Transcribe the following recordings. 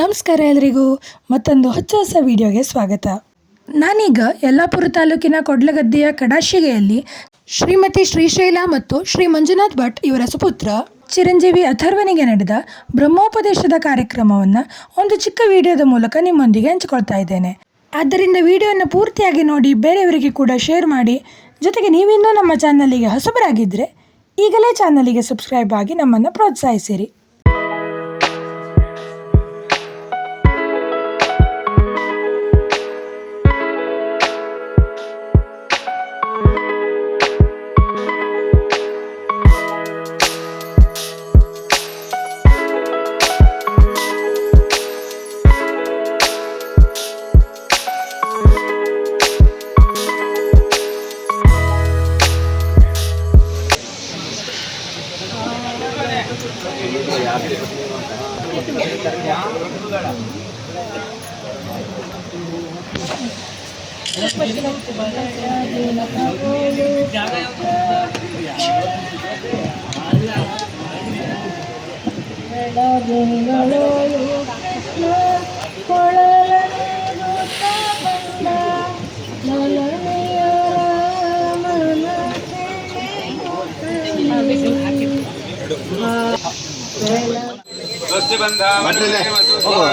ನಮಸ್ಕಾರ ಎಲ್ರಿಗೂ. ಮತ್ತೊಂದು ಹೊಚ್ಚ ಹೊಸ ವಿಡಿಯೋಗೆ ಸ್ವಾಗತ. ನಾನೀಗ ಯಲ್ಲಾಪುರ ತಾಲೂಕಿನ ಕೊಡ್ಲಗದ್ದೆಯ ಕಡಾಶಿಗೆಯಲ್ಲಿ ಶ್ರೀಮತಿ ಶ್ರೀಶೈಲ ಮತ್ತು ಶ್ರೀ ಮಂಜುನಾಥ್ ಭಟ್ ಇವರ ಸುಪುತ್ರ ಚಿರಂಜೀವಿ ಅಥರ್ವನಿಗೆ ನಡೆದ ಬ್ರಹ್ಮೋಪದೇಶದ ಕಾರ್ಯಕ್ರಮವನ್ನು ಒಂದು ಚಿಕ್ಕ ವಿಡಿಯೋದ ಮೂಲಕ ನಿಮ್ಮೊಂದಿಗೆ ಹಂಚಿಕೊಳ್ತಾ ಇದ್ದೇನೆ. ಆದ್ದರಿಂದ ವಿಡಿಯೋವನ್ನು ಪೂರ್ತಿಯಾಗಿ ನೋಡಿ, ಬೇರೆಯವರಿಗೆ ಕೂಡ ಶೇರ್ ಮಾಡಿ, ಜೊತೆಗೆ ನೀವಿನ್ನೂ ನಮ್ಮ ಚಾನಲಿಗೆ ಹೊಸಬರಾಗಿದ್ದರೆ ಈಗಲೇ ಚಾನಲಿಗೆ ಸಬ್ಸ್ಕ್ರೈಬ್ ಆಗಿ ನಮ್ಮನ್ನು ಪ್ರೋತ್ಸಾಹಿಸಿರಿ.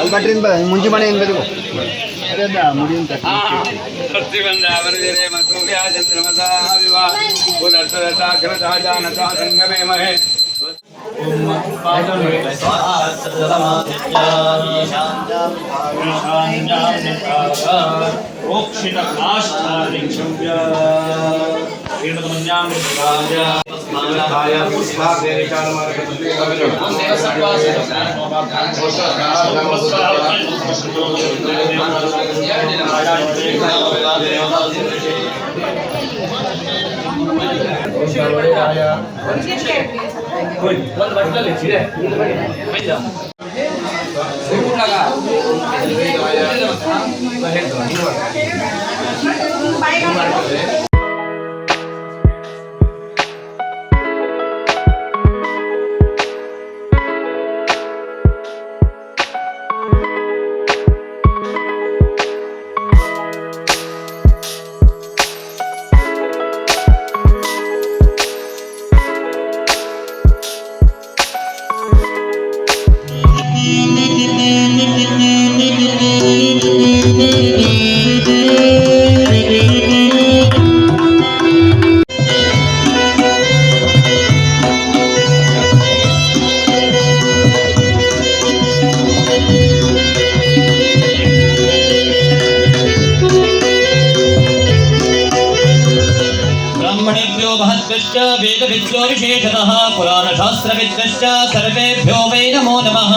ಹೋಗು ಅಲ್ಲಿ ಭಟ್ರಿಂದ ಬಾ ಮುಂಜಿ ಮನೆ ಏನು ಬೇಕು ಅದೆಲ್ಲ ಮುಡಿ ಅಂತ ಸ್ವಸ್ತಿ ಬಂಧ ವರದಿರೆ ಮತ್ತು ವ್ಯಾಜಂದ್ರಮದ ವಿವಾ ಪುನರ್ತರತ ಗ್ರತ विशेषतः पुराणशास्त्रविद्यश्च सर्वेभ्यो वै नमो नमः।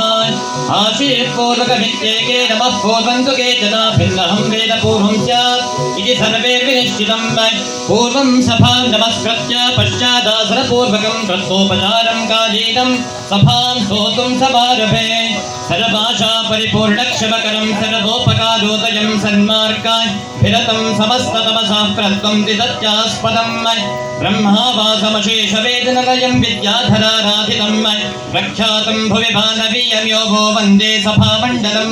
आशीर्पूर्वकविद्येके नमः। पूर्वं तु केचन भिन्नहं वेद पूर्वं च इति सर्वैर्विनिश्चितं पूर्वं सभां नमस्कृत्य पश्चादासनपूर्वकं कृत्वोपचारं कालीनं सभां सर्वभाषा परिपूर्णक्षमकरं सर्वोपकारोदयं सन्मार्गाय विरतं समस्ततमसाप्रत्वं दिदत्यास्पदं ब्रह्मावासमशेषवेदनलयं विद्याधराराधितं प्रख्यातं भुवि भानवीयम्यो भो वंदे सभामण्डलं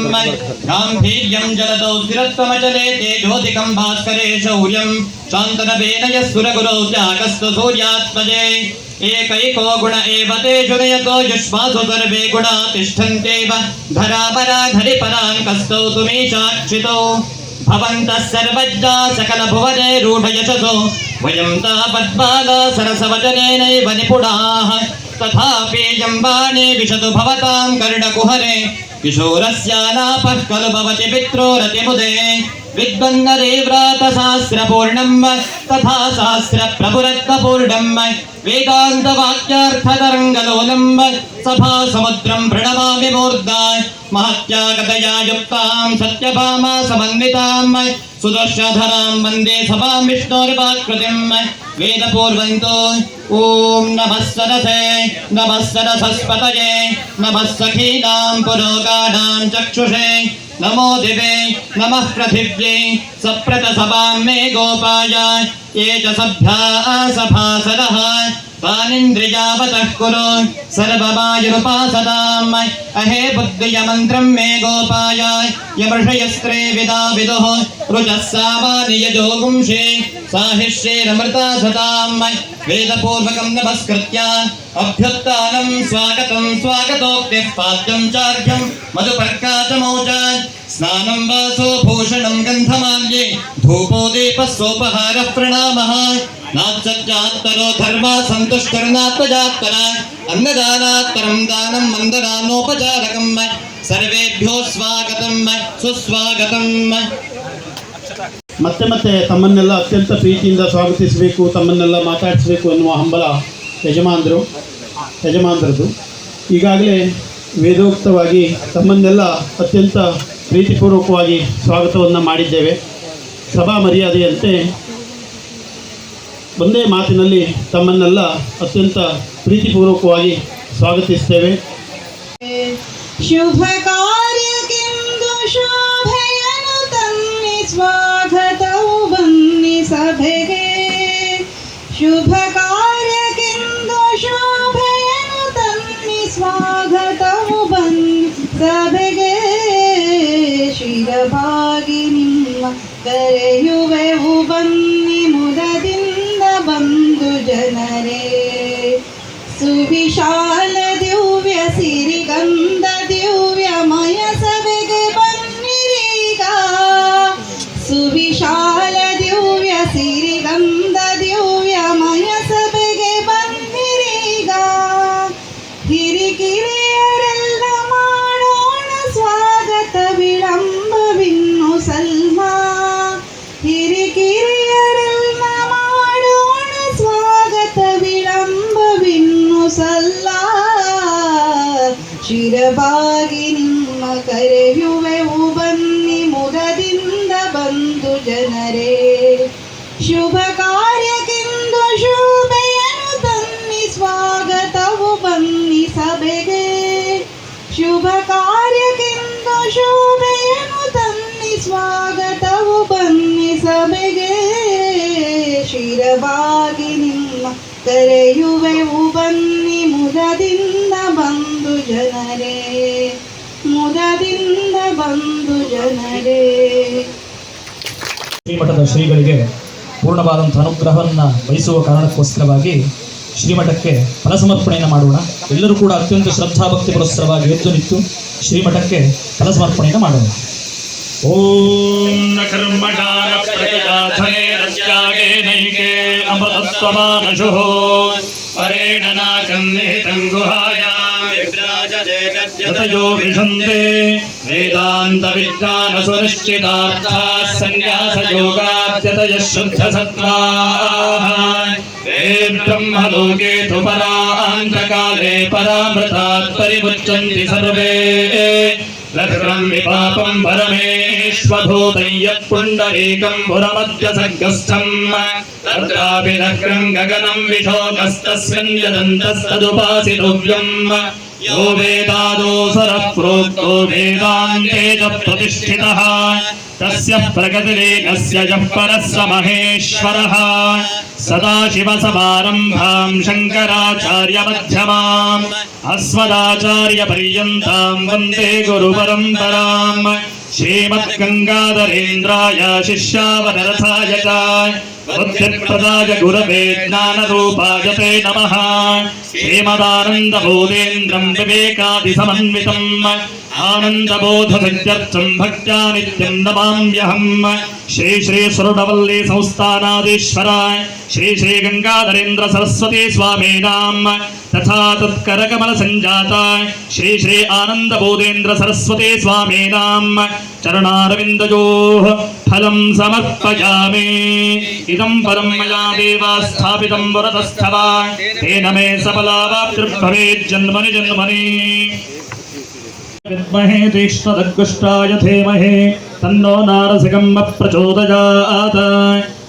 गाम्भीर्यं जलदौ स्थिरत्वमचले तेजोदिकं भास्करे शौर्यं। शान्तनवेन यः सुरगुरौ त्यागस्तु सूर्यात्मजे। एकैको गुण एव तेषु नयतो युष्मासु सर्वे गुणा तिष्ठन्त्येव धरापराधरिपराङ्कस्तौ तुमीशाक्षितौ भवन्तः सर्वज्ञा सकलभुवने रूढयशसो वयं तावद्बाला सरसवचनेनैव निपुणाः तथापीयं वाणी विशतु भवतां कर्णकुहरे किशोरस्यालापः खलु भवति पित्रोरतिमुदे विद्वन्दरे व्रातशास्त्रपूर्णम् तथा शास्त्रप्रभुरत्नपूर्णम् वेदान्तवाक्यार्थतरङ्गलोलम्, सभासमुद्रम् प्रणमामि मूर्धाय महत्यागतया युक्ताम् सत्यभामा समन्विताम्, सुदर्शधराम् वंदे सभाम् विष्णोरिपाकृतिम् वेदपूर्वन्तो, ॐ नमः सरसे नमः सरसस्पतये नमः सखीनाम् पुरोगाणाम् चक्षुषे नमो दिवे, नमः पृथिव्यै सप्रतसभां मे गोपाय ये च सभ्याः सभासदः तानिन्द्रियावतः कुरु सर्वमायुरुपासदाम् अहे बुद्धियमन्त्रं मे गोपाय यमृषयस्त्रे विदा विदुः, रुचः सामानि यजोगुंषे साहिष्येरमृता सताम्। वेदपूर्वकं नमस्कृत्य अभ्युत्थानं स्वागतं स्वागतोक्तिः पाद्यं चार्घ्यं मधुपर्काचमौच स्नानं वासो भूषणं गन्धमाल्ये धूपो दीपः सोपहारः प्रणामः नाच्चत्यात्तरो धर्मा सन्तुष्टिर्नात्मजात्तर अन्नदानात्तरं दानं मन्ददानोपचारकं सर्वेभ्यो स्वागतं सुस्वागतम् ಮತ್ತೆ ಮತ್ತೆ ತಮ್ಮನ್ನೆಲ್ಲ ಅತ್ಯಂತ ಪ್ರೀತಿಯಿಂದ ಸ್ವಾಗತಿಸಬೇಕು ತಮ್ಮನ್ನೆಲ್ಲ ಮಾತಾಡಿಸಬೇಕು ಅನ್ನುವ ಹಂಬಲ ಯಜಮಾನರು ಯಜಮಾನರದ್ದು ಈಗಾಗಲೇ ವೇದೋಕ್ತವಾಗಿ ತಮ್ಮನ್ನೆಲ್ಲ ಅತ್ಯಂತ ಪ್ರೀತಿಪೂರ್ವಕವಾಗಿ ಸ್ವಾಗತವನ್ನು ಮಾಡಿದ್ದೇವೆ. ಸಭಾ ಮರ್ಯಾದೆಯಂತೆ ಒಂದೇ ಮಾತಿನಲ್ಲಿ ತಮ್ಮನ್ನೆಲ್ಲ ಅತ್ಯಂತ ಪ್ರೀತಿಪೂರ್ವಕವಾಗಿ ಸ್ವಾಗತಿಸ್ತೇವೆ. ಶುಭ ಸಭೆಗೆ ಶಿರವಾಗಿ ನಿಮ್ಮ ಕರೆಯುವೆವು ಶಿರವಾಗಿ ನಿಮ್ಮ ಕರೆಯುವೆವು ಬನ್ನಿ ಮುದದಿಂದ ಬಂದು ಜನರೇ. ಮುದದಿಂದ ಬಂದು ಜನರೇ. ಶ್ರೀಮಠದ ಶ್ರೀಗಳಿಗೆ ಪೂರ್ಣವಾದಂಥ ಅನುಗ್ರಹವನ್ನು ಬಯಸುವ ಕಾರಣಕ್ಕೋಸ್ಕರವಾಗಿ ಶ್ರೀಮಠಕ್ಕೆ ಫಲಸಮರ್ಪಣೆಯನ್ನು ಮಾಡೋಣ. ಎಲ್ಲರೂ ಕೂಡ ಅತ್ಯಂತ ಶ್ರದ್ಧಾಭಕ್ತಿ ಪುರಸ್ಸರವಾಗಿ ಎದ್ದು ನಿಂತು ಶ್ರೀಮಠಕ್ಕೆ ಫಲಸಮರ್ಪಣೆಯನ್ನು ಮಾಡೋಣ. ॐ न कर्मकार प्रतिदाधने रज्यागे नैके अमृतत्वमानशुः परेण नाकन्निहितं गुहायातयो विषन्ते वेदान्तविज्ञानसुनिश्चितार्थाः सन्न्यासयोगाद्यतयः शुद्धसत्त्वाः ब्रह्मलोके तु परान्तकाले परामृतात् परिमुच्यन्ति सर्वे लक्ष्मम् विपापम् परमेश्वभूतम् यत् पुण्डरीकम् पुरमद्यसर्गस्थम् तत्रापि लक्ष्मम् गगनम् विशोकस्तस्मिन् यदन्तस्तदुपासितव्यम्। यो वेदादोसरः प्रोक्तो वेदान्ते च प्रतिष्ठितः तस्य प्रगतिलीनस्य यः परः महेश्वरः। सदाशिवसमारम्भाम् शङ्कराचार्यमध्यमाम् अस्मदाचार्यपर्यन्ताम् वंदे गुरुपरम्पराम्। श्रीमद्गङ्गाधरेन्द्राय शिष्यावनरथाय च బుద్ధిప్రదాయ గురవే జ్ఞానరూపాయ తే నమ శ్రీమదానందబోధేంద్రం వివేకాది సమన్వితం ఆనందబోధ సిద్ధ్యర్థం భక్త్యా నిత్యం నమామ్యహం శ్రీ శ్రీ స్వరుణవల్లి సంస్థానాదీశ్వర శ్రీ శ్రీ గంగాధరేంద్ర సరస్వతి స్వామీ నామ సంజాత శ్రీ శ్రీ ఆనందబోధేంద్ర సరస్వతి స్వామీ चरणारविन्दयोः फलं समर्पयामि। इदं परं मया देवा स्थापितं वरदस्थव। तेन मे सफलावाप्तिर्भवेत् जन्मनि जन्मनि। विद्महे तीक्ष्णदग्गुष्टाय धीमहि, तन्नो नारसिंहः प्रचोदयात्।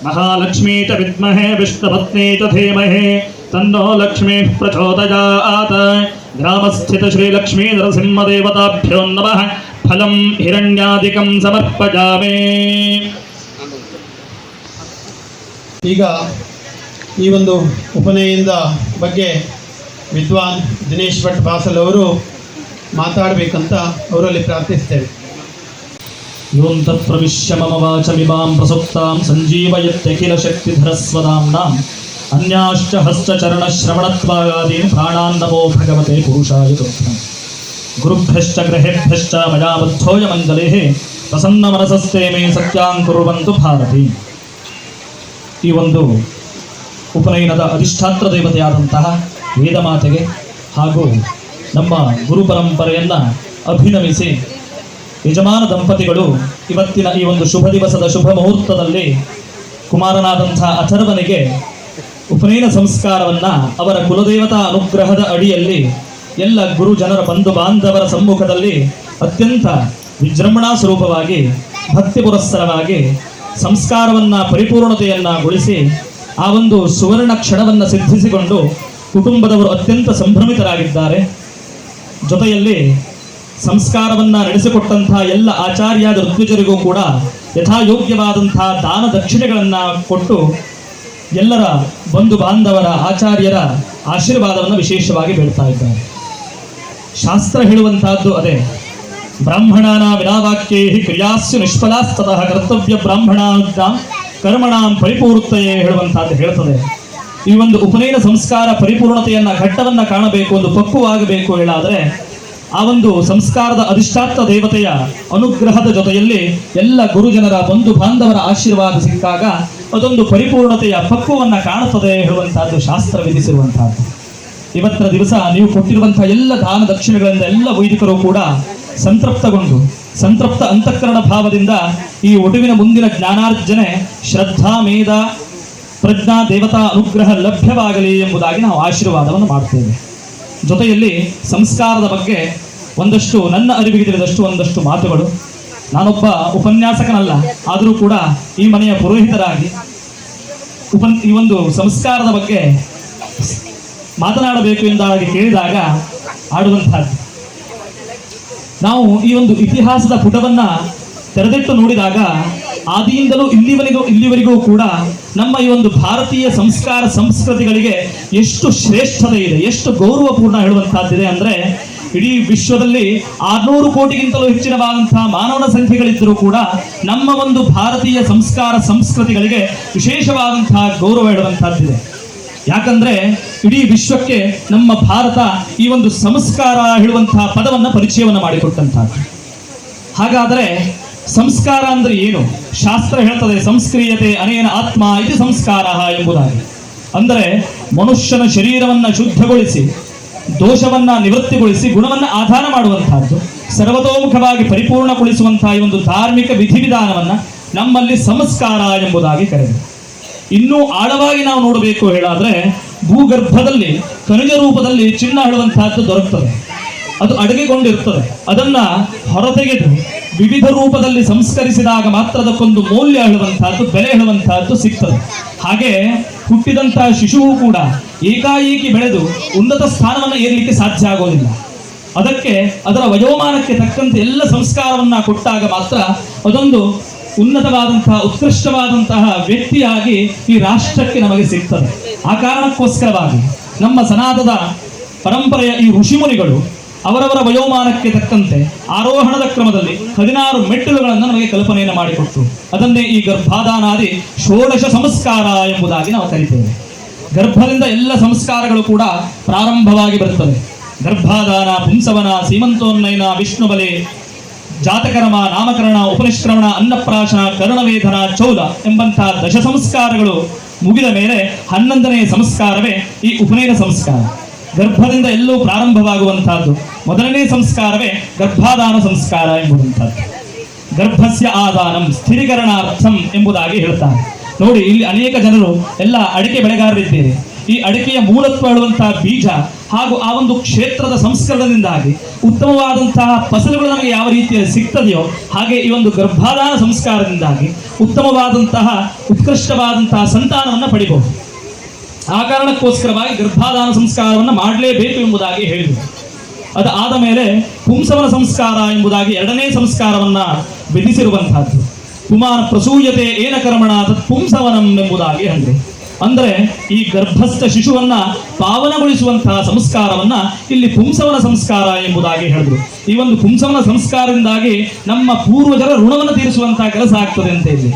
महालक्ष्मी च विद्महे विष्णुपत्नी च धीमहि, तन्नो लक्ष्मीः प्रचोदयात्। ग्रामस्थित श्रीलक्ष्मी नरसिंहदेवताभ्यो नमः। ಫಲಂ ಹಿರಣ್ಯಾಧಿಕಂ ಸಮರ್ಪಜಾಮೇ ಈಗ ಈ ಒಂದು ಉಪನಯದ ಬಗ್ಗೆ ವಿದ್ವಾನ್ ದಿನೇಶ್ ಭಟ್ ಬಾಸಲ್ ಅವರು ಮಾತಾಡಬೇಕಂತ ಅವರಲ್ಲಿ ಪ್ರಾರ್ಥಿಸ್ತೇವೆ. ಯೋಂತ ಪ್ರವಿಶ್ಯ ಮಮ ವಾಚಮಿಮಾಂ ಪ್ರಸುಪ್ತಾಂ ಸಂಜೀವಯತ್ಯಖಿಲ ಶಕ್ತಿಧರಸ್ವದಾಂನಾಂ ಅನ್ಯಾಶ್ಚ ಹಸ್ತಚರಣ ಶ್ರವಣತ್ವಾಗಾದೀನ್ ಪ್ರಾಣಾನ್ ನಮೋ ಭಗವತೆ ಪುರುಷಾಯ ತುಭ್ಯಂ ಗುರುಭ್ಯಶ್ಚ ಗೃಹೇಭ್ಯಶ್ಚ ಮಯಾ ಬದ್ಧೋಯ ಮಂಗಲೇ ಪ್ರಸನ್ನ ಮನಸಸ್ತೆ ಮೇ ಸತ್ಯಾಂ ಕುರುವಂತು ಭಾರತಿ. ಈ ಒಂದು ಉಪನಯನದ ಅಧಿಷ್ಠಾತ್ರ ದೇವತೆಯಾದಂತಹ ವೇದಮಾತೆಗೆ ಹಾಗೂ ನಮ್ಮ ಗುರು ಪರಂಪರೆಯನ್ನು ಅಭಿನಮಿಸಿ ಯಜಮಾನ ದಂಪತಿಗಳು ಇವತ್ತಿನ ಈ ಒಂದು ಶುಭ ದಿವಸದ ಶುಭ ಮುಹೂರ್ತದಲ್ಲಿ ಕುಮಾರನಾದಂಥ ಅಥರ್ವನಿಗೆ ಉಪನಯನ ಸಂಸ್ಕಾರವನ್ನು ಅವರ ಕುಲದೇವತಾ ಅನುಗ್ರಹದ ಅಡಿಯಲ್ಲಿ ಎಲ್ಲ ಗುರು ಜನರ ಬಂಧು ಬಾಂಧವರ ಸಮ್ಮುಖದಲ್ಲಿ ಅತ್ಯಂತ ವಿಜೃಂಭಣಾ ಸ್ವರೂಪವಾಗಿ, ಭಕ್ತಿ ಪುರಸ್ಸರವಾಗಿ ಸಂಸ್ಕಾರವನ್ನು ಪರಿಪೂರ್ಣತೆಯನ್ನಾಗೊಳಿಸಿ ಆ ಒಂದು ಸುವರ್ಣ ಕ್ಷಣವನ್ನು ಸಿದ್ಧಿಸಿಕೊಂಡು ಕುಟುಂಬದವರು ಅತ್ಯಂತ ಸಂಭ್ರಮಿತರಾಗಿದ್ದಾರೆ. ಜೊತೆಯಲ್ಲಿ ಸಂಸ್ಕಾರವನ್ನು ನಡೆಸಿಕೊಟ್ಟಂತಹ ಎಲ್ಲ ಆಚಾರ್ಯಾದ ಋತ್ವಿಜರಿಗೂ ಕೂಡ ಯಥಾಯೋಗ್ಯವಾದಂತಹ ದಾನ ದಕ್ಷಿಣೆಗಳನ್ನು ಕೊಟ್ಟು ಎಲ್ಲರ ಬಂಧು ಬಾಂಧವರ ಆಚಾರ್ಯರ ಆಶೀರ್ವಾದವನ್ನು ವಿಶೇಷವಾಗಿ ಬೇಡ್ತಾ ಇದ್ದಾರೆ. ಶಾಸ್ತ್ರ ಹೇಳುವಂತಹದ್ದು ಅದೇ. ಬ್ರಾಹ್ಮಣಾನ ವಿನಾವಾಕ್ಯೇ ಕ್ರಿಯಾಸ್ಸು ನಿಷ್ಫಲಾಸ್ತತಃ ಕರ್ತವ್ಯ ಬ್ರಾಹ್ಮಣ ಕರ್ಮಣಾಂ ಪರಿಪೂರ್ತಯೇ ಹೇಳುವಂತಹದ್ದು ಹೇಳ್ತದೆ. ಈ ಒಂದು ಉಪನಯನ ಸಂಸ್ಕಾರ ಪರಿಪೂರ್ಣತೆಯನ್ನ ಘಟ್ಟವನ್ನ ಕಾಣಬೇಕು, ಒಂದು ಪಕ್ವವಾಗಬೇಕು ಹೇಳಾದರೆ, ಆ ಒಂದು ಸಂಸ್ಕಾರದ ಅಧಿಷ್ಠಾತ ದೇವತೆಯ ಅನುಗ್ರಹದ ಜೊತೆಯಲ್ಲಿ ಎಲ್ಲ ಗುರುಜನರ ಬಂಧು ಬಾಂಧವರ ಆಶೀರ್ವಾದ ಸಿಕ್ಕಾಗ ಅದೊಂದು ಪರಿಪೂರ್ಣತೆಯ ಪಕ್ವವನ್ನು ಕಾಣುತ್ತದೆ ಹೇಳುವಂತಹದ್ದು ಶಾಸ್ತ್ರ ವಿಧಿಸಿರುವಂತಹದ್ದು. ಇವತ್ತಿನ ದಿವಸ ನೀವು ಕೊಟ್ಟಿರುವಂತಹ ಎಲ್ಲ ದಾನ ದಕ್ಷಿಣೆಗಳಿಂದ ಎಲ್ಲ ವೈದಿಕರು ಕೂಡ ಸಂತೃಪ್ತಗೊಂಡು, ಸಂತೃಪ್ತ ಅಂತಃಕರಣ ಭಾವದಿಂದ ಈ ಒಡುವಿನ ಮುಂದಿನ ಜ್ಞಾನಾರ್ಜನೆ ಶ್ರದ್ಧಾ ಮೇಧ ಪ್ರಜ್ಞಾ ದೇವತಾ ಅನುಗ್ರಹ ಲಭ್ಯವಾಗಲಿ ಎಂಬುದಾಗಿ ನಾವು ಆಶೀರ್ವಾದವನ್ನು ಮಾಡ್ತೇವೆ. ಜೊತೆಯಲ್ಲಿ ಸಂಸ್ಕಾರದ ಬಗ್ಗೆ ಒಂದಷ್ಟು ನನ್ನ ಅರಿವಿಗೆ ತಿಳಿದಷ್ಟು ಒಂದಷ್ಟು ಮಾತುಗಳು. ನಾನೊಬ್ಬ ಉಪನ್ಯಾಸಕನಲ್ಲ, ಆದರೂ ಕೂಡ ಈ ಮನೆಯ ಪುರೋಹಿತರಾಗಿ. ಉಪನ್ ಈ ಒಂದು ಸಂಸ್ಕಾರದ ಬಗ್ಗೆ ಮಾತನಾಡಬೇಕು ಎಂದಾಗಿ ಕೇಳಿದಾಗ ಆಡುವಂತಹದ್ದು ನಾವು ಈ ಒಂದು ಇತಿಹಾಸದ ಪುಟವನ್ನ ತೆರೆದಿಟ್ಟು ನೋಡಿದಾಗ ಆದಿಯಿಂದಲೂ ಇಲ್ಲಿವರೆಗೂ ಇಲ್ಲಿವರೆಗೂ ಕೂಡ ನಮ್ಮ ಈ ಒಂದು ಭಾರತೀಯ ಸಂಸ್ಕಾರ ಸಂಸ್ಕೃತಿಗಳಿಗೆ ಎಷ್ಟು ಶ್ರೇಷ್ಠತೆ ಇದೆ, ಎಷ್ಟು ಗೌರವಪೂರ್ಣ ಹೇಳುವಂತಹದ್ದಿದೆ ಅಂದ್ರೆ ಇಡೀ ವಿಶ್ವದಲ್ಲಿ ಆರ್ನೂರು ಕೋಟಿಗಿಂತಲೂ ಹೆಚ್ಚಿನವಾದಂತಹ ಮಾನವನ ಸಂಖ್ಯೆಗಳಿದ್ದರೂ ಕೂಡ ನಮ್ಮ ಒಂದು ಭಾರತೀಯ ಸಂಸ್ಕಾರ ಸಂಸ್ಕೃತಿಗಳಿಗೆ ವಿಶೇಷವಾದಂತಹ ಗೌರವ ಹೇಳುವಂತಹದ್ದಿದೆ. ಯಾಕಂದ್ರೆ ಇಡೀ ವಿಶ್ವಕ್ಕೆ ನಮ್ಮ ಭಾರತ ಈ ಒಂದು ಸಂಸ್ಕಾರ ಹೇಳುವಂತಹ ಪದವನ್ನ ಪರಿಚಯವನ್ನ ಮಾಡಿಕೊಟ್ಟಂತಹ ಹಾಗಾದರೆ ಸಂಸ್ಕಾರ ಅಂದ್ರೆ ಏನು? ಶಾಸ್ತ್ರ ಹೇಳ್ತದೆ, ಸಂಸ್ಕ್ರಿಯತೆ ಅನೇನ ಆತ್ಮ ಇದು ಸಂಸ್ಕಾರ ಎಂಬುದಾಗಿ. ಅಂದರೆ ಮನುಷ್ಯನ ಶರೀರವನ್ನ ಶುದ್ಧಗೊಳಿಸಿ, ದೋಷವನ್ನ ನಿವೃತ್ತಿಗೊಳಿಸಿ, ಗುಣವನ್ನ ಆಧಾರ ಮಾಡುವಂತಹದ್ದು, ಸರ್ವತೋಮುಖವಾಗಿ ಪರಿಪೂರ್ಣಗೊಳಿಸುವಂತಹ ಈ ಒಂದು ಧಾರ್ಮಿಕ ವಿಧಿವಿಧಾನವನ್ನ ನಮ್ಮಲ್ಲಿ ಸಂಸ್ಕಾರ ಎಂಬುದಾಗಿ ಕರೆದೆ ಇನ್ನೂ ಆಳವಾಗಿ ನಾವು ನೋಡಬೇಕು ಹೇಳಾದ್ರೆ ಭೂಗರ್ಭದಲ್ಲಿ ಖನಿಜ ರೂಪದಲ್ಲಿ ಚಿನ್ನ ಹೇಳುವಂತಹದ್ದು ದೊರಕ್ತದೆ. ಅದು ಅಡಗಿಕೊಂಡಿರ್ತದೆ. ಅದನ್ನ ಹೊರತೆಗೆದು ವಿವಿಧ ರೂಪದಲ್ಲಿ ಸಂಸ್ಕರಿಸಿದಾಗ ಮಾತ್ರ ಅದಕ್ಕೊಂದು ಮೌಲ್ಯ ಹೇಳುವಂತಹದ್ದು, ಬೆಲೆ ಹೇಳುವಂತಹದ್ದು ಸಿಗ್ತದೆ. ಹಾಗೆ ಹುಟ್ಟಿದಂತಹ ಶಿಶುವು ಕೂಡ ಏಕಾಏಕಿ ಬೆಳೆದು ಉನ್ನತ ಸ್ಥಾನವನ್ನು ಏರಲಿಕ್ಕೆ ಸಾಧ್ಯ ಆಗೋದಿಲ್ಲ. ಅದಕ್ಕೆ ಅದರ ವಯೋಮಾನಕ್ಕೆ ತಕ್ಕಂತೆ ಎಲ್ಲ ಸಂಸ್ಕಾರವನ್ನ ಕೊಟ್ಟಾಗ ಮಾತ್ರ ಅದೊಂದು ಉನ್ನತವಾದಂತಹ, ಉತ್ಕೃಷ್ಟವಾದಂತಹ ವ್ಯಕ್ತಿಯಾಗಿ ಈ ರಾಷ್ಟ್ರಕ್ಕೆ ನಮಗೆ ಸಿಗ್ತದೆ. ಆ ಕಾರಣಕ್ಕೋಸ್ಕರವಾಗಿ ನಮ್ಮ ಸನಾತದ ಪರಂಪರೆಯ ಈ ಋಷಿಮುನಿಗಳು ಅವರವರ ವಯೋಮಾನಕ್ಕೆ ತಕ್ಕಂತೆ ಆರೋಹಣದ ಕ್ರಮದಲ್ಲಿ ಹದಿನಾರು ಮೆಟ್ಟಿಲುಗಳನ್ನು ನಮಗೆ ಕಲ್ಪನೆಯನ್ನು ಮಾಡಿಕೊಟ್ಟು ಅದನ್ನೇ ಈ ಗರ್ಭಾದಾನಾದಿ ಷೋಡಶ ಸಂಸ್ಕಾರ ಎಂಬುದಾಗಿ ನಾವು ಕರಿತೇವೆ. ಗರ್ಭದಿಂದ ಎಲ್ಲ ಸಂಸ್ಕಾರಗಳು ಕೂಡ ಪ್ರಾರಂಭವಾಗಿ ಬರುತ್ತವೆ. ಗರ್ಭಾದಾನ ಪುಂಸವನ, ಸೀಮಂತೋನ್ನಯನ, ವಿಷ್ಣುಬಲೆ ಜಾತಕರ್ಮ, ನಾಮಕರಣ ಉಪನಿಷ್ಕ್ರಮಣ ಅನ್ನಪ್ರಾಶನ, ಕರ್ಣವೇಧನ ಚೌಲ ಎಂಬಂತಹ ದಶ ಸಂಸ್ಕಾರಗಳು ಮುಗಿದ ಮೇಲೆ ಹನ್ನೊಂದನೆಯ ಸಂಸ್ಕಾರವೇ ಈ ಉಪನಯನ ಸಂಸ್ಕಾರ. ಗರ್ಭದಿಂದ ಎಲ್ಲೂ ಪ್ರಾರಂಭವಾಗುವಂತಹದ್ದು ಮೊದಲನೇ ಸಂಸ್ಕಾರವೇ ಗರ್ಭಾದಾನ ಸಂಸ್ಕಾರ ಎಂಬುದಂಥದ್ದು. ಗರ್ಭಸ್ಯ ಆದಾನಂ ಸ್ಥಿರೀಕರಣಾರ್ಥಂ ಎಂಬುದಾಗಿ ಹೇಳ್ತಾರೆ. ನೋಡಿ, ಇಲ್ಲಿ ಅನೇಕ ಜನರು ಎಲ್ಲ ಅಡಿಕೆ ಬೆಳೆಗಾರರಿದ್ದೀರಿ. ಈ ಅಡಿಕೆಯ ಮೂಲತ್ವ ಹೇಳುವಂತಹ ಬೀಜ ಹಾಗೂ ಆ ಒಂದು ಕ್ಷೇತ್ರದ ಸಂಸ್ಕರಣದಿಂದಾಗಿ ಉತ್ತಮವಾದಂತಹ ಫಸಲುಗಳು ನಮಗೆ ಯಾವ ರೀತಿಯಲ್ಲಿ ಸಿಗ್ತದೆಯೋ ಹಾಗೆ ಈ ಒಂದು ಗರ್ಭಾಧಾನ ಸಂಸ್ಕಾರದಿಂದಾಗಿ ಉತ್ತಮವಾದಂತಹ, ಉತ್ಕೃಷ್ಟವಾದಂತಹ ಸಂತಾನವನ್ನು ಪಡಿಬಹುದು ಆ ಕಾರಣಕ್ಕೋಸ್ಕರವಾಗಿ ಗರ್ಭಾಧಾನ ಸಂಸ್ಕಾರವನ್ನು ಮಾಡಲೇಬೇಕು ಎಂಬುದಾಗಿ ಹೇಳಿದರು. ಆದ ಮೇಲೆ ಪುಂಸವನ ಸಂಸ್ಕಾರ ಎಂಬುದಾಗಿ ಎರಡನೇ ಸಂಸ್ಕಾರವನ್ನ ವಿಧಿಸಿರುವಂತಹದ್ದು. ಕುಮಾರ ಪ್ರಸೂಯತೆ ಏನ ಕರ್ಮಣ ಪುಂಸವನಂ ಎಂಬುದಾಗಿ ಅಂದ್ರೆ ಅಂದ್ರೆ ಈ ಗರ್ಭಸ್ಥ ಶಿಶುವನ್ನ ಪಾವನಗೊಳಿಸುವಂತಹ ಸಂಸ್ಕಾರವನ್ನ ಇಲ್ಲಿ ಪುಂಸವನ ಸಂಸ್ಕಾರ ಎಂಬುದಾಗಿ ಹೇಳಿದ್ರು. ಈ ಒಂದು ಪುಂಸವನ ಸಂಸ್ಕಾರದಿಂದಾಗಿ ನಮ್ಮ ಪೂರ್ವಜರ ಋಣವನ್ನು ತೀರಿಸುವಂತಹ ಕೆಲಸ ಆಗ್ತದೆ ಅಂತ ಇಲ್ಲಿ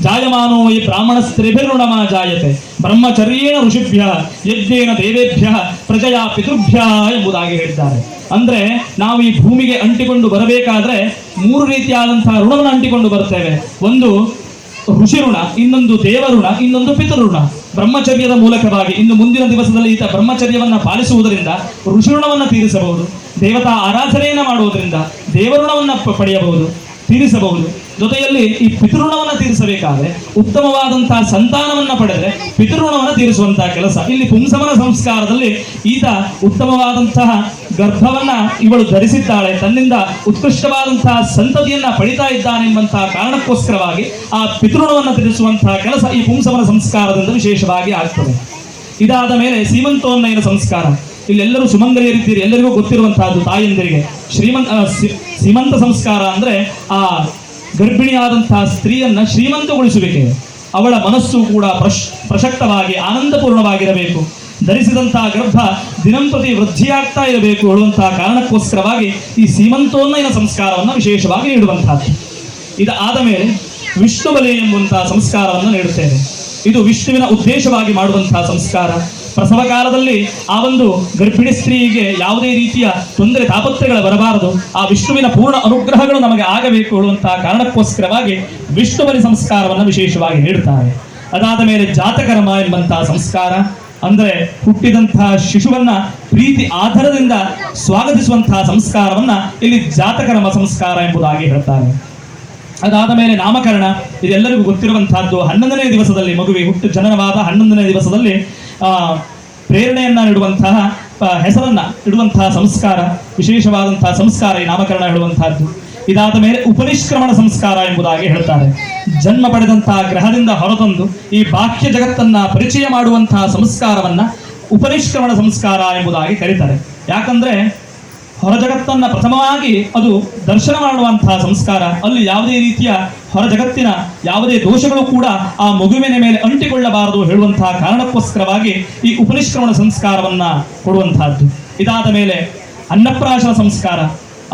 ಜಾಯಮಾನೋ ಈ ಬ್ರಾಹ್ಮಣ ಸ್ತ್ರೀಭಿರ್ಋಣಮ ಜಾಯತೆ. ಬ್ರಹ್ಮಚರ್ಯೇಣ ಋಷಿಭ್ಯ, ಯಜ್ಞೇನ ದೇವೇಭ್ಯ, ಪ್ರಜಯ ಪಿತೃಭ್ಯ ಎಂಬುದಾಗಿ ಹೇಳಿದ್ದಾರೆ. ಅಂದ್ರೆ ನಾವು ಈ ಭೂಮಿಗೆ ಅಂಟಿಕೊಂಡು ಬರಬೇಕಾದ್ರೆ ಮೂರು ರೀತಿಯಾದಂತಹ ಋಣವನ್ನು ಅಂಟಿಕೊಂಡು ಬರ್ತೇವೆ. ಒಂದು ಋಷಿ ಋಣ ಇನ್ನೊಂದು ದೇವಋಣ, ಇನ್ನೊಂದು ಪಿತೃಋಣ. ಬ್ರಹ್ಮಚರ್ಯದ ಮೂಲಕವಾಗಿ ಇನ್ನು ಮುಂದಿನ ದಿವಸದಲ್ಲಿ ಈತ ಬ್ರಹ್ಮಚರ್ಯವನ್ನ ಪಾಲಿಸುವುದರಿಂದ ಋಷಿ ಋಣವನ್ನ ತೀರಿಸಬಹುದು. ದೇವತಾ ಆರಾಧನೆಯನ್ನ ಮಾಡುವುದರಿಂದ ದೇವಋಣವನ್ನ ಪಡೆಯಬಹುದು, ತೀರಿಸಬಹುದು. ಜೊತೆಯಲ್ಲಿ ಈ ಪಿತೃಣವನ್ನು ತೀರಿಸಬೇಕಾದ್ರೆ ಉತ್ತಮವಾದಂತಹ ಸಂತಾನವನ್ನ ಪಡೆದ್ರೆ ಪಿತೃಣವನ್ನು ತೀರಿಸುವಂತಹ ಕೆಲಸ. ಇಲ್ಲಿ ಪುಂಸಮನ ಸಂಸ್ಕಾರದಲ್ಲಿ ಈತ ಉತ್ತಮವಾದಂತಹ ಗರ್ಭವನ್ನ ಇವಳು ಧರಿಸಿದ್ದಾಳೆ. ತನ್ನಿಂದ ಉತ್ಕೃಷ್ಟವಾದಂತಹ ಸಂತತಿಯನ್ನ ಪಡಿತಾ ಇದ್ದಾನೆಂಬಂತಹ ಕಾರಣಕ್ಕೋಸ್ಕರವಾಗಿ ಆ ಪಿತೃಣವನ್ನು ತೀರಿಸುವಂತಹ ಕೆಲಸ ಈ ಪುಂಸಮನ ಸಂಸ್ಕಾರದಿಂದ ವಿಶೇಷವಾಗಿ ಆಗ್ತದೆ. ಇದಾದ ಮೇಲೆ ಸೀಮಂತೋನ್ನಯನ ಸಂಸ್ಕಾರ. ಇಲ್ಲೆಲ್ಲರೂ ಸುಮಂಗಲಿಯರಿದ್ದೀರಿ. ಎಲ್ಲರಿಗೂ ಗೊತ್ತಿರುವಂತಹದ್ದು ತಾಯಂದಿರಿಗೆ. ಶ್ರೀಮಂತ ಸೀಮಂತ ಸಂಸ್ಕಾರ ಅಂದ್ರೆ ಆ ಗರ್ಭಿಣಿಯಾದಂತಹ ಸ್ತ್ರೀಯನ್ನ ಶ್ರೀಮಂತಗೊಳಿಸಬೇಕೆ ಅವಳ ಮನಸ್ಸು ಕೂಡ ಪ್ರಶ್ ಪ್ರಸಕ್ತವಾಗಿ ಆನಂದಪೂರ್ಣವಾಗಿರಬೇಕು. ಧರಿಸಿದಂತಹ ಗರ್ಭ ದಿನಂಪ್ರತಿ ವೃದ್ಧಿಯಾಗ್ತಾ ಇರಬೇಕು ಹೇಳುವಂತಹ ಕಾರಣಕ್ಕೋಸ್ಕರವಾಗಿ ಈ ಸೀಮಂತೋನ್ನಯನ ಸಂಸ್ಕಾರವನ್ನು ವಿಶೇಷವಾಗಿ ನೀಡುವಂತಹದ್ದು ಇದು ಆದ ಮೇಲೆ ವಿಷ್ಣು ಬಲಿ ಎಂಬಂತಹ ಸಂಸ್ಕಾರವನ್ನು ನೀಡುತ್ತೇವೆ ಇದು ವಿಷ್ಣುವಿನ ಉದ್ದೇಶವಾಗಿ ಮಾಡುವಂತಹ ಸಂಸ್ಕಾರ. ಪ್ರಸವ ಕಾಲದಲ್ಲಿ ಆ ಒಂದು ಗರ್ಭಿಣಿ ಸ್ತ್ರೀಗೆ ಯಾವುದೇ ರೀತಿಯ ತೊಂದರೆ ತಾಪತ್ರಗಳು ಬರಬಾರದು. ಆ ವಿಷ್ಣುವಿನ ಪೂರ್ಣ ಅನುಗ್ರಹಗಳು ನಮಗೆ ಆಗಬೇಕು ಹೇಳುವಂತಹ ಕಾರಣಕ್ಕೋಸ್ಕರವಾಗಿ ವಿಷ್ಣು ಸಂಸ್ಕಾರವನ್ನು ವಿಶೇಷವಾಗಿ ನೀಡುತ್ತಾರೆ ಅದಾದ ಮೇಲೆ ಜಾತಕರ್ಮ ಎಂಬಂತಹ ಸಂಸ್ಕಾರ, ಅಂದರೆ ಹುಟ್ಟಿದಂತಹ ಶಿಶುವನ್ನ ಪ್ರೀತಿ ಆಧಾರದಿಂದ ಸ್ವಾಗತಿಸುವಂತಹ ಸಂಸ್ಕಾರವನ್ನ ಇಲ್ಲಿ ಜಾತಕರ್ಮ ಸಂಸ್ಕಾರ ಎಂಬುದಾಗಿ ಹೇಳ್ತಾರೆ. ಅದಾದ ಮೇಲೆ ನಾಮಕರಣ, ಇದೆಲ್ಲರಿಗೂ ಗೊತ್ತಿರುವಂತಹದ್ದು ಹನ್ನೊಂದನೇ ದಿವಸದಲ್ಲಿ ಮಗುವಿಗೆ ಹುಟ್ಟು ಜನನವಾದ ಹನ್ನೊಂದನೇ ದಿವಸದಲ್ಲಿ ಪ್ರೇರಣೆಯನ್ನ ನೀಡುವಂತಹ ಹೆಸರನ್ನ ಇಡುವಂತಹ ಸಂಸ್ಕಾರ, ವಿಶೇಷವಾದಂತಹ ಸಂಸ್ಕಾರ ಈ ನಾಮಕರಣ ಹೇಳುವಂತಹದ್ದು. ಇದಾದ ಮೇಲೆ ಉಪನಿಷ್ಕ್ರಮಣ ಸಂಸ್ಕಾರ ಎಂಬುದಾಗಿ ಹೇಳ್ತಾರೆ. ಜನ್ಮ ಪಡೆದಂತಹ ಗ್ರಹದಿಂದ ಹೊರತಂದು ಈ ಬಾಹ್ಯ ಜಗತ್ತನ್ನ ಪರಿಚಯ ಮಾಡುವಂತಹ ಸಂಸ್ಕಾರವನ್ನ ಉಪನಿಷ್ಕ್ರಮಣ ಸಂಸ್ಕಾರ ಎಂಬುದಾಗಿ ಕರೀತಾರೆ. ಯಾಕಂದ್ರೆ ಹೊರ ಜಗತ್ತನ್ನ ಪ್ರಥಮವಾಗಿ ಅದು ದರ್ಶನ ಮಾಡುವಂತಹ ಸಂಸ್ಕಾರ. ಅಲ್ಲಿ ಯಾವುದೇ ರೀತಿಯ ಹೊರ ಜಗತ್ತಿನ ಯಾವುದೇ ದೋಷಗಳು ಕೂಡ ಆ ಮಗುವಿನ ಮೇಲೆ ಅಂಟಿಕೊಳ್ಳಬಾರದು ಹೇಳುವಂತಹ ಕಾರಣಕ್ಕೋಸ್ಕರವಾಗಿ ಈ ಉಪನಿಷ್ಕ್ರಮಣ ಸಂಸ್ಕಾರವನ್ನ ಕೊಡುವಂತಹದ್ದು. ಇದಾದ ಮೇಲೆ ಅನ್ನಪ್ರಾಶನ ಸಂಸ್ಕಾರ,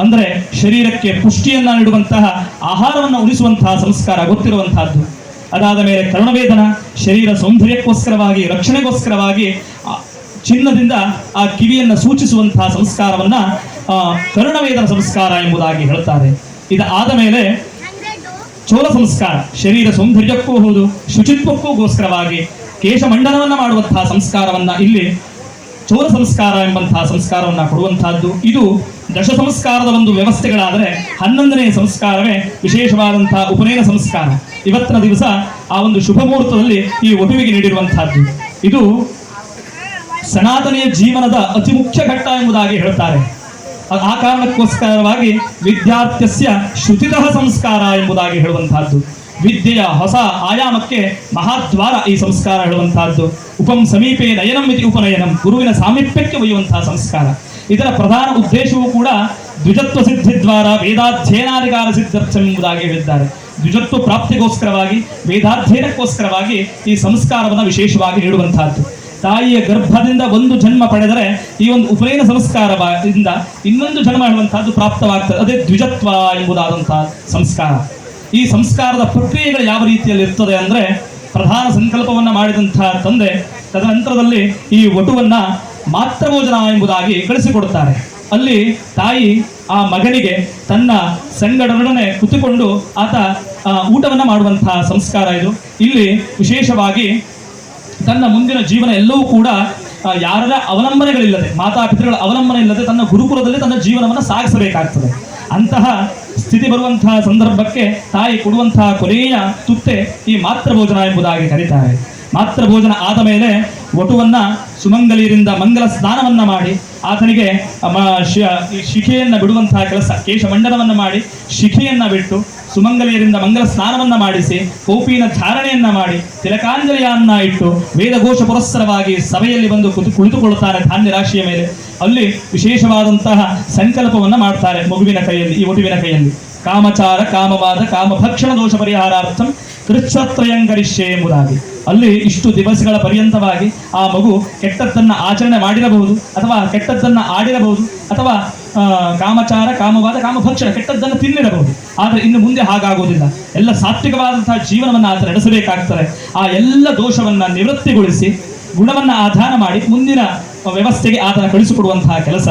ಅಂದರೆ ಶರೀರಕ್ಕೆ ಪುಷ್ಟಿಯನ್ನು ನೀಡುವಂತಹ ಆಹಾರವನ್ನು ಉಳಿಸುವಂತಹ ಸಂಸ್ಕಾರ ಗೊತ್ತಿರುವಂತಹದ್ದು. ಅದಾದ ಮೇಲೆ ಕರುಣವೇದನ ಶರೀರ ಸೌಂದರ್ಯಕ್ಕೋಸ್ಕರವಾಗಿ, ರಕ್ಷಣೆಗೋಸ್ಕರವಾಗಿ ಚಿನ್ನದಿಂದ ಆ ಕಿವಿಯನ್ನ ಸೂಚಿಸುವಂತಹ ಸಂಸ್ಕಾರವನ್ನ ಕರುಣವೇದನ ಸಂಸ್ಕಾರ ಎಂಬುದಾಗಿ ಹೇಳುತ್ತಾರೆ. ಇದು ಆದ ಮೇಲೆ ಚೋಲ ಸಂಸ್ಕಾರ, ಶರೀರ ಸೌಂದರ್ಯಕ್ಕೂ ಹೌದು ಶುಚಿತ್ವಕ್ಕೂಗೋಸ್ಕರವಾಗಿ ಕೇಶಮಂಡನವನ್ನ ಮಾಡುವಂತಹ ಸಂಸ್ಕಾರವನ್ನ ಇಲ್ಲಿ ಚೋಲ ಸಂಸ್ಕಾರ ಎಂಬಂತಹ ಸಂಸ್ಕಾರವನ್ನ ಕೊಡುವಂತಹದ್ದು. ಇದು ದಶ ಸಂಸ್ಕಾರದ ಒಂದು ವ್ಯವಸ್ಥೆಗಳಾದರೆ ಹನ್ನೊಂದನೇ ಸಂಸ್ಕಾರವೇ ವಿಶೇಷವಾದಂತಹ ಉಪನಯನ ಸಂಸ್ಕಾರ. ಇವತ್ತಿನ ದಿವಸ ಆ ಒಂದು ಶುಭ ಮುಹೂರ್ತದಲ್ಲಿ ಈ ವಧುವಿಗೆ ನೀಡಿರುವಂತಹದ್ದು. ಇದು ಸನಾತನೆಯ ಜೀವನದ ಅತಿ ಮುಖ್ಯ ಘಟ್ಟ ಎಂಬುದಾಗಿ ಹೇಳ್ತಾರೆ ಆ- ಕಾರಣಕ್ಕೋಸ್ಕರವಾಗಿ ವಿದ್ಯಾರ್ಥ್ಯಸ್ಯ ಶ್ರುತಿತಃ ಸಂಸ್ಕಾರ ಎಂಬುದಾಗಿ ಹೇಳುವಂತಹದ್ದು ವಿದ್ಯೆಯ ಹೊಸ ಆಯಾಮಕ್ಕೆ ಮಹಾದ್ವಾರ ಈ ಸಂಸ್ಕಾರ ಹೇಳುವಂತಹದ್ದು ಉಪಂ ಸಮೀಪೇ ನಯನಂ ಇತಿ ಉಪನಯನಂ, ಗುರುವಿನ ಸಾಮೀಪ್ಯಕ್ಕೆ ಒಯ್ಯುವಂತಹ ಸಂಸ್ಕಾರ. ಇದರ ಪ್ರಧಾನ ಉದ್ದೇಶವೂ ಕೂಡ ದ್ವಿಜತ್ವ ಸಿದ್ಧಿದ್ವಾರ ವೇದಾಧ್ಯಯನಾಧಿಕಾರ ಸಿದ್ಧರ್ಥಂ ಎಂಬುದಾಗಿ ಹೇಳಿದ್ದಾರೆ. ದ್ವಿಜತ್ವ ಪ್ರಾಪ್ತಿಗೋಸ್ಕರವಾಗಿ, ವೇದಾಧ್ಯಯನಕ್ಕೋಸ್ಕರವಾಗಿ ಈ ಸಂಸ್ಕಾರವನ್ನು ವಿಶೇಷವಾಗಿ ನೀಡುವಂತಹದ್ದು ತಾಯಿಯ ಗರ್ಭದಿಂದ ಒಂದು ಜನ್ಮ ಪಡೆದರೆ ಈ ಒಂದು ಉಪನಯನ ಸಂಸ್ಕಾರದಿಂದ ಇನ್ನೊಂದು ಜನ್ಮ ಹೇಳುವಂತಹದ್ದು ಪ್ರಾಪ್ತವಾಗ್ತದೆ. ಅದೇ ದ್ವಿಜತ್ವ ಎಂಬುದಾದಂತಹ ಸಂಸ್ಕಾರ. ಈ ಸಂಸ್ಕಾರದ ಪ್ರಕ್ರಿಯೆಗಳು ಯಾವ ರೀತಿಯಲ್ಲಿ ಇರ್ತದೆ ಅಂದ್ರೆ ಪ್ರಧಾನ ಸಂಕಲ್ಪವನ್ನು ಮಾಡಿದಂತಹ ತಂದೆ ತದನಂತರದಲ್ಲಿ ಈ ವಟುವನ್ನ ಮಾತೃಭೋಜನ ಎಂಬುದಾಗಿ ಕಳಿಸಿಕೊಡುತ್ತಾರೆ. ಅಲ್ಲಿ ತಾಯಿ ಆ ಮಗನಿಗೆ ತನ್ನ ಸಂಗಡನೊಡನೆ ಕುತುಕೊಂಡು ಆತ ಊಟವನ್ನ ಮಾಡುವಂತಹ ಸಂಸ್ಕಾರ ಇದು. ಇಲ್ಲಿ ವಿಶೇಷವಾಗಿ ತನ್ನ ಮುಂದಿನ ಜೀವನ ಎಲ್ಲವೂ ಕೂಡ ಯಾರದ ಯಾರ ಅವಲಂಬನೆಗಳಿಲ್ಲದೆ ಮಾತಾಪಿತೃಗಳ ಅವಲಂಬನೆ ಇಲ್ಲದೆ ತನ್ನ ಗುರುಕುಲದಲ್ಲಿ ತನ್ನ ಜೀವನವನ್ನು ಸಾಗಿಸಬೇಕಾಗ್ತದೆ. ಅಂತಹ ಸ್ಥಿತಿ ಬರುವಂತಹ ಸಂದರ್ಭಕ್ಕೆ ತಾಯಿ ಕೊಡುವಂತಹ ಕೊನೆಯ ತುತ್ತೆ ಈ ಮಾತೃಭೋಜನ ಎಂಬುದಾಗಿ ಕರೀತಾರೆ. ಮಾತೃಭೋಜನ ಆದ ಮೇಲೆ ವಟುವನ್ನ ಸುಮಂಗಲಿಯರಿಂದ ಮಂಗಲ ಸ್ನಾನವನ್ನ ಮಾಡಿ, ಆತನಿಗೆ ಶಿಖೆಯನ್ನ ಬಿಡುವಂತಹ ಕೆಲಸ, ಕೇಶಮಂಡನವನ್ನ ಮಾಡಿ, ಶಿಖೆಯನ್ನ ಬಿಟ್ಟು ಸುಮಂಗಲಿಯರಿಂದ ಮಂಗಲ ಸ್ನಾನವನ್ನ ಮಾಡಿಸಿ ಕೋಪಿನ ಧಾರಣೆಯನ್ನ ಮಾಡಿ, ತಿಲಕಾಂಜಲಿಯನ್ನ ಇಟ್ಟು ವೇದಘೋಷ ಪುರಸ್ಸರವಾಗಿ ಸಭೆಯಲ್ಲಿ ಬಂದು ಕುತು, ಕುಳಿತುಕೊಳ್ಳುತ್ತಾರೆ ಧಾನ್ಯ ರಾಶಿಯ ಮೇಲೆ. ಅಲ್ಲಿ ವಿಶೇಷವಾದಂತಹ ಸಂಕಲ್ಪವನ್ನ ಮಾಡ್ತಾರೆ ಮಗುವಿನ ಕೈಯಲ್ಲಿ, ಈ ಒಟುವಿನ ಕೈಯಲ್ಲಿ. ಕಾಮಚಾರ, ಕಾಮವಾದ, ಕಾಮಭಕ್ಷಣ ದೋಷ ಪರಿಹಾರಾರ್ಥಂ ಕೃಚ್ಛತ್ರಯಂಕರಿಷ್ಯೆ ಎಂಬುದಾಗಿ. ಅಲ್ಲಿ ಇಷ್ಟು ದಿವಸಗಳ ಪರ್ಯಂತವಾಗಿ ಆ ಮಗು ಕೆಟ್ಟದ್ದನ್ನ ಆಚರಣೆ ಮಾಡಿರಬಹುದು ಅಥವಾ ಕೆಟ್ಟದ್ದನ್ನ ಆಡಿರಬಹುದು ಅಥವಾ ಕಾಮಚಾರ, ಕಾಮವಾದ, ಕಾಮಭಕ್ಷಣ ಕೆಟ್ಟದ್ದನ್ನು ತಿನ್ನಿರಬಹುದು ಆದರೆ ಇನ್ನು ಮುಂದೆ ಹಾಗಾಗುವುದಿಲ್ಲ. ಎಲ್ಲ ಸಾತ್ವಿಕವಾದಂತಹ ಜೀವನವನ್ನು ಆತ ನಡೆಸಬೇಕಾಗ್ತದೆ. ಆ ಎಲ್ಲ ದೋಷವನ್ನು ನಿವೃತ್ತಿಗೊಳಿಸಿ, ಗುಣವನ್ನು ಆಧಾರ ಮಾಡಿ ಮುಂದಿನ ವ್ಯವಸ್ಥೆಗೆ ಆತನ ಕಳಿಸಿಕೊಡುವಂತಹ ಕೆಲಸ.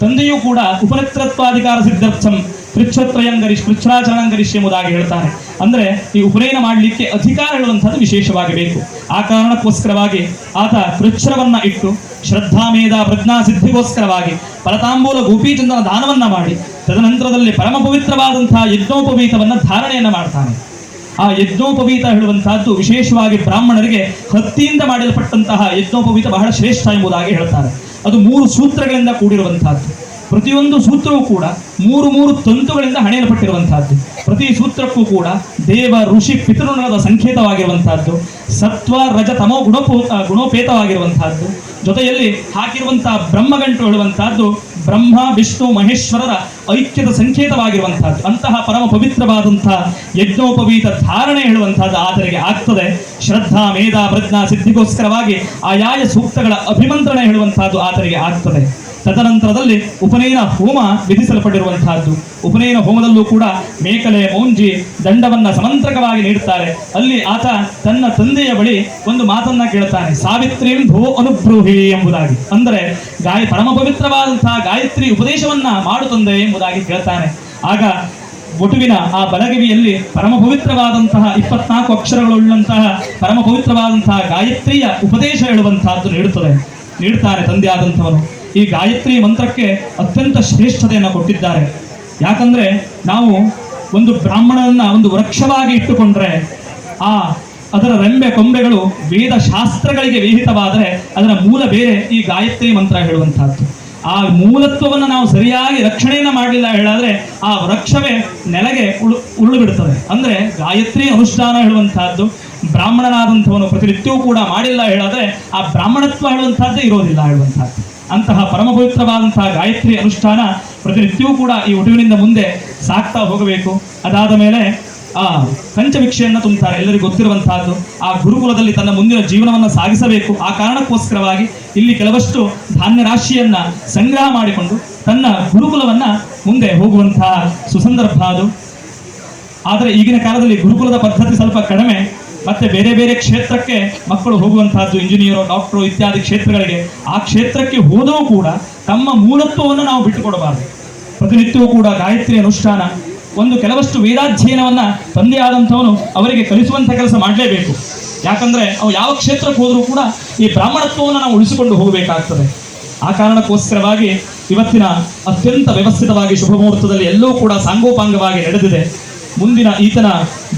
ತಂದೆಯೂ ಕೂಡ ಉಪನೇತೃತ್ವಾಧಿಕಾರ ಸಿದ್ಧಾರ್ಥಂ ಕೃಚ್ಛತ್ರಯಂಗರಿಶ್ ಕೃಚ್ಛಾಚರಣಂಗರಿಶ್ ಎಂಬುದಾಗಿ ಹೇಳ್ತಾರೆ. ಅಂದ್ರೆ ಈ ಉಪನಯನ ಮಾಡಲಿಕ್ಕೆ ಅಧಿಕಾರ ಹೇಳುವಂಥದ್ದು ವಿಶೇಷವಾಗಿ ಬೇಕು ಆ ಕಾರಣಕ್ಕೋಸ್ಕರವಾಗಿ ಆತ ಪೃಚ್ಛರವನ್ನ ಇಟ್ಟು ಶ್ರದ್ಧಾಮೇಧ ಪ್ರಜ್ಞಾ ಸಿದ್ಧಿಗೋಸ್ಕರವಾಗಿ ಫಲತಾಂಬೂಲ ಗೋಪೀಚಂದನ ದಾನವನ್ನ ಮಾಡಿ ತದನಂತರದಲ್ಲಿ ಪರಮ ಪವಿತ್ರವಾದಂತಹ ಯಜ್ಞೋಪವೀತವನ್ನ ಧಾರಣೆಯನ್ನ ಮಾಡ್ತಾನೆ. ಆ ಯಜ್ಞೋಪವೀತ ಹೇಳುವಂತಹದ್ದು ವಿಶೇಷವಾಗಿ ಬ್ರಾಹ್ಮಣರಿಗೆ ಹತ್ತಿಯಿಂದ ಮಾಡಲ್ಪಟ್ಟಂತಹ ಯಜ್ಞೋಪವೀತ ಬಹಳ ಶ್ರೇಷ್ಠ ಎಂಬುದಾಗಿ ಹೇಳ್ತಾರೆ. ಅದು ಮೂರು ಸೂತ್ರಗಳಿಂದ ಕೂಡಿರುವಂತಹದ್ದು ಪ್ರತಿಯೊಂದು ಸೂತ್ರವೂ ಕೂಡ ಮೂರು ಮೂರು ತಂತುಗಳಿಂದ ಹಣೆಯಲ್ಪಟ್ಟಿರುವಂತಹದ್ದು. ಪ್ರತಿ ಸೂತ್ರಕ್ಕೂ ಕೂಡ ದೇವ, ಋಷಿ ಪಿತೃಣದ ಸಂಕೇತವಾಗಿರುವಂತಹದ್ದು. ಸತ್ವ, ರಜ, ತಮೋ ಗುಣಪೂ ಗುಣೋಪೇತವಾಗಿರುವಂತಹದ್ದು. ಜೊತೆಯಲ್ಲಿ ಹಾಕಿರುವಂತಹ ಬ್ರಹ್ಮಗಂಟು ಹೇಳುವಂತಹದ್ದು ಬ್ರಹ್ಮ, ವಿಷ್ಣು, ಮಹೇಶ್ವರರ ಐಕ್ಯದ ಸಂಕೇತವಾಗಿರುವಂತಹದ್ದು. ಅಂತಹ ಪರಮ ಪವಿತ್ರವಾದಂತಹ ಯಜ್ಞೋಪವೀತ ಧಾರಣೆ ಹೇಳುವಂತಹದ್ದು ಆತನಿಗೆ ಆಗ್ತದೆ. ಶ್ರದ್ಧಾ, ಮೇಧ, ಪ್ರಜ್ಞಾ, ಸಿದ್ಧಿಗೋಸ್ಕರವಾಗಿ ಆಯಾಯ ಸೂಕ್ತಗಳ ಅಭಿಮಂತ್ರಣ ಹೇಳುವಂತಹದ್ದು ಆತನಿಗೆ ಆಗ್ತದೆ. ತದನಂತರದಲ್ಲಿ ಉಪನಯನ ಹೋಮ ವಿಧಿಸಲ್ಪಟ್ಟಿರುವಂತಹದ್ದು. ಉಪನಯನ ಹೋಮದಲ್ಲೂ ಕೂಡ ಮೇಕಲೆ ಮೌಂಜಿ ದಂಡವನ್ನ ಸಮಂತ್ರಕವಾಗಿ ನೀಡುತ್ತಾರೆ. ಅಲ್ಲಿ ಆತ ತನ್ನ ತಂದೆಯ ಬಳಿ ಒಂದು ಮಾತನ್ನ ಕೇಳುತ್ತಾನೆ. ಸಾವಿತ್ರಿಯಂ ಭೋ ಅನುಬ್ರೂಹಿ ಎಂಬುದಾಗಿ. ಅಂದರೆ, ಗಾಯ ಪರಮ ಪವಿತ್ರವಾದಂತಹ ಗಾಯತ್ರಿ ಉಪದೇಶವನ್ನ ಮಾಡುತ್ತಂದೆ ತಂದೆ ಎಂಬುದಾಗಿ ಕೇಳ್ತಾನೆ ಆಗ ಒಟುವಿನ ಆ ಬಲಗವಿಯಲ್ಲಿ ಪರಮ ಪವಿತ್ರವಾದಂತಹ ಇಪ್ಪತ್ನಾಲ್ಕು ಅಕ್ಷರಗಳುಳ್ಳಂತಹ ಪರಮ ಪವಿತ್ರವಾದಂತಹ ಗಾಯತ್ರಿಯ ಉಪದೇಶ ಹೇಳುವಂತಹದ್ದು ನೀಡುತ್ತದೆ. ನೀಡುತ್ತಾರೆ ತಂದೆ ಈ ಗಾಯತ್ರಿ ಮಂತ್ರಕ್ಕೆ ಅತ್ಯಂತ ಶ್ರೇಷ್ಠತೆಯನ್ನು ಕೊಟ್ಟಿದ್ದಾರೆ. ಯಾಕಂದ್ರೆ ನಾವು ಒಂದು ಬ್ರಾಹ್ಮಣನನ್ನ ಒಂದು ವೃಕ್ಷವಾಗಿ ಇಟ್ಟುಕೊಂಡ್ರೆ ಆ ಅದರ ರೆಂಬೆ ಕೊಂಬೆಗಳು ವೇದ ಶಾಸ್ತ್ರಗಳಿಗೆ ವಿಹಿತವಾದರೆ ಅದರ ಮೂಲ ಬೇರೆ ಈ ಗಾಯತ್ರಿ ಮಂತ್ರ ಹೇಳುವಂತಹದ್ದು ಆ ಮೂಲತ್ವವನ್ನು ನಾವು ಸರಿಯಾಗಿ ರಕ್ಷಣೆಯನ್ನು ಮಾಡಲಿಲ್ಲ ಹೇಳಾದ್ರೆ ಆ ವೃಕ್ಷವೇ ನೆಲಗೆ ಉಳು ಉರುಳು ಅಂದ್ರೆ ಗಾಯತ್ರಿ ಅನುಷ್ಠಾನ ಹೇಳುವಂತಹದ್ದು ಬ್ರಾಹ್ಮಣನಾದಂಥವನು ಪ್ರತಿನಿತ್ಯವೂ ಕೂಡ ಮಾಡಿಲ್ಲ ಹೇಳಾದ್ರೆ ಆ ಬ್ರಾಹ್ಮಣತ್ವ ಹೇಳುವಂತಹದ್ದೇ ಇರೋದಿಲ್ಲ ಹೇಳುವಂತಹದ್ದು ಅಂತಹ ಪರಮ ಪವಿತ್ರವಾದಂತಹ ಗಾಯತ್ರಿ ಅನುಷ್ಠಾನ ಪ್ರತಿನಿತ್ಯವೂ ಕೂಡ ಈ ಒಟುವಿನಿಂದ ಮುಂದೆ ಸಾಕ್ತಾ ಹೋಗಬೇಕು. ಅದಾದ ಮೇಲೆ, ಆ ಪಂಚಭಿಕ್ಷೆಯನ್ನು ತುಂಬುತ್ತಾರೆ ಎಲ್ಲರಿಗೂ ಗೊತ್ತಿರುವಂತಹದ್ದು, ಆ ಗುರುಕುಲದಲ್ಲಿ ತನ್ನ ಮುಂದಿನ ಜೀವನವನ್ನು ಸಾಗಿಸಬೇಕು. ಆ ಕಾರಣಕ್ಕೋಸ್ಕರವಾಗಿ ಇಲ್ಲಿ ಕೆಲವಷ್ಟು ಧಾನ್ಯ ರಾಶಿಯನ್ನು ಸಂಗ್ರಹ ಮಾಡಿಕೊಂಡು ತನ್ನ ಗುರುಕುಲವನ್ನು ಮುಂದೆ ಹೋಗುವಂತಹ ಸುಸಂದರ್ಭ ಅದು. ಆದರೆ ಈಗಿನ ಕಾಲದಲ್ಲಿ ಗುರುಕುಲದ ಪದ್ಧತಿ ಸ್ವಲ್ಪ ಕಡಿಮೆ. ಮತ್ತೆ ಬೇರೆ ಬೇರೆ ಕ್ಷೇತ್ರಕ್ಕೆ ಮಕ್ಕಳು ಹೋಗುವಂತಹದ್ದು ಇಂಜಿನಿಯರು ಡಾಕ್ಟ್ರು ಇತ್ಯಾದಿ ಕ್ಷೇತ್ರಗಳಿಗೆ, ಆ ಕ್ಷೇತ್ರಕ್ಕೆ ಹೋದವೂ ಕೂಡ ತಮ್ಮ ಮೂಲತ್ವವನ್ನು ನಾವು ಬಿಟ್ಟುಕೊಡಬಾರದು. ಪ್ರತಿನಿತ್ಯವೂ ಕೂಡ ಗಾಯತ್ರಿ ಅನುಷ್ಠಾನ ಒಂದು ಕೆಲವಷ್ಟು ವೇದಾಧ್ಯಯನವನ್ನ ತಂದೆ ಆದಂಥವನು ಅವರಿಗೆ ಕಲಿಸುವಂತ ಕೆಲಸ ಮಾಡಲೇಬೇಕು. ಯಾಕಂದ್ರೆ ಅವು ಯಾವ ಕ್ಷೇತ್ರಕ್ಕೆ ಹೋದರೂ ಕೂಡ ಈ ಬ್ರಾಹ್ಮಣತ್ವವನ್ನು ನಾವು ಉಳಿಸಿಕೊಂಡು ಹೋಗಬೇಕಾಗ್ತದೆ. ಆ ಕಾರಣಕ್ಕೋಸ್ಕರವಾಗಿ ಇವತ್ತಿನ ಅತ್ಯಂತ ವ್ಯವಸ್ಥಿತವಾಗಿ ಶುಭ ಮುಹೂರ್ತದಲ್ಲಿ ಎಲ್ಲವೂ ಕೂಡ ಸಾಂಗೋಪಾಂಗವಾಗಿ ನಡೆದಿದೆ. ಮುಂದಿನ ಈತನ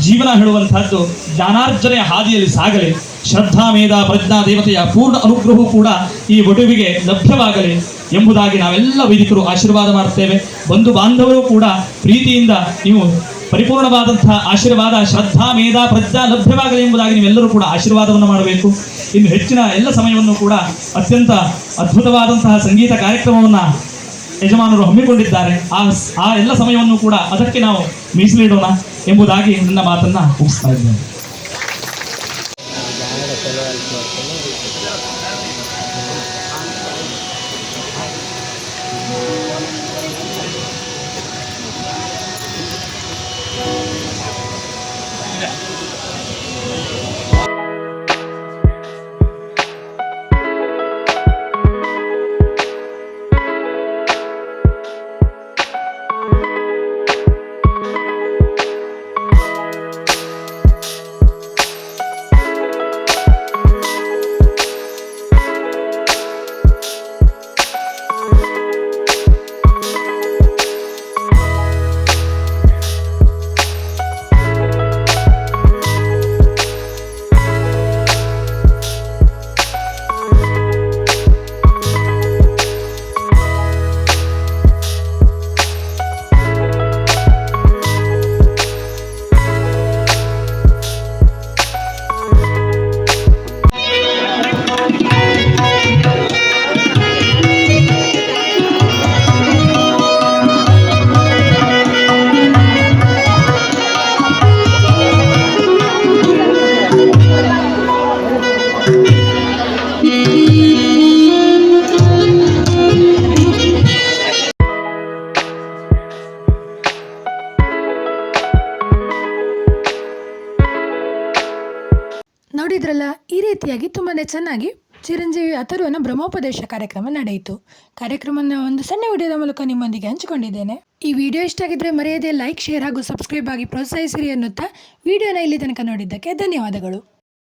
ಜೀವನ ಹೇಳುವಂತಹದ್ದು ಜ್ಞಾನಾರ್ಜನೆಯ ಹಾದಿಯಲ್ಲಿ ಸಾಗಲಿ. ಶ್ರದ್ಧಾ ಮೇಧ ಪ್ರಜ್ಞಾ ದೇವತೆಯ ಪೂರ್ಣ ಅನುಗ್ರಹವೂ ಕೂಡ ಈ ವಟುವಿಗೆ ಲಭ್ಯವಾಗಲಿ ಎಂಬುದಾಗಿ ನಾವೆಲ್ಲ ವೈದಿಕರು ಆಶೀರ್ವಾದ ಮಾಡುತ್ತೇವೆ. ಬಂಧು ಬಾಂಧವರು ಕೂಡ ಪ್ರೀತಿಯಿಂದ ನೀವು ಪರಿಪೂರ್ಣವಾದಂತಹ ಆಶೀರ್ವಾದ, ಶ್ರದ್ಧಾ ಮೇಧ ಪ್ರಜ್ಞಾ ಲಭ್ಯವಾಗಲಿ ಎಂಬುದಾಗಿ ನೀವೆಲ್ಲರೂ ಕೂಡ ಆಶೀರ್ವಾದವನ್ನು ಮಾಡಬೇಕು. ಇನ್ನು ಹೆಚ್ಚಿನ ಎಲ್ಲ ಸಮಯವನ್ನು ಕೂಡ ಅತ್ಯಂತ ಅದ್ಭುತವಾದಂತಹ ಸಂಗೀತ ಕಾರ್ಯಕ್ರಮವನ್ನು ಯಜಮಾನರು ಹಮ್ಮಿಕೊಂಡಿದ್ದಾರೆ. ಆ ಆ ಎಲ್ಲ ಸಮಯವನ್ನು ಕೂಡ ಅದಕ್ಕೆ ನಾವು ಮೀಸಲಿಡೋಣ ಎಂಬುದಾಗಿ ನನ್ನ ಮಾತನ್ನ ಮುಗಿಸ್ತಾ ಇದ್ದೇನೆ. ಚಿರಂಜೀವಿ ಬ್ರಹ್ಮೋಪದೇಶ ಕಾರ್ಯಕ್ರಮ ನಡೆಯಿತು. ಕಾರ್ಯಕ್ರಮನ ಒಂದು ಸಣ್ಣ ವಿಡಿಯೋದ ಮೂಲಕ ನಿಮ್ಮೊಂದಿಗೆ ಹಂಚಿಕೊಂಡಿದ್ದೇನೆ. ಈ ವಿಡಿಯೋ ಇಷ್ಟ ಆಗಿದ್ರೆ ಮರೆಯದೆ ಲೈಕ್ ಶೇರ್ ಹಾಗೂ ಸಬ್ಸ್ಕ್ರೈಬ್ ಆಗಿ ಪ್ರೋತ್ಸಾಹಿಸಿರಿ ಅನ್ನುತ್ತಾ ವಿಡಿಯೋನ ಇಲ್ಲಿ ತನಕ ನೋಡಿದ್ದಕ್ಕೆ ಧನ್ಯವಾದಗಳು.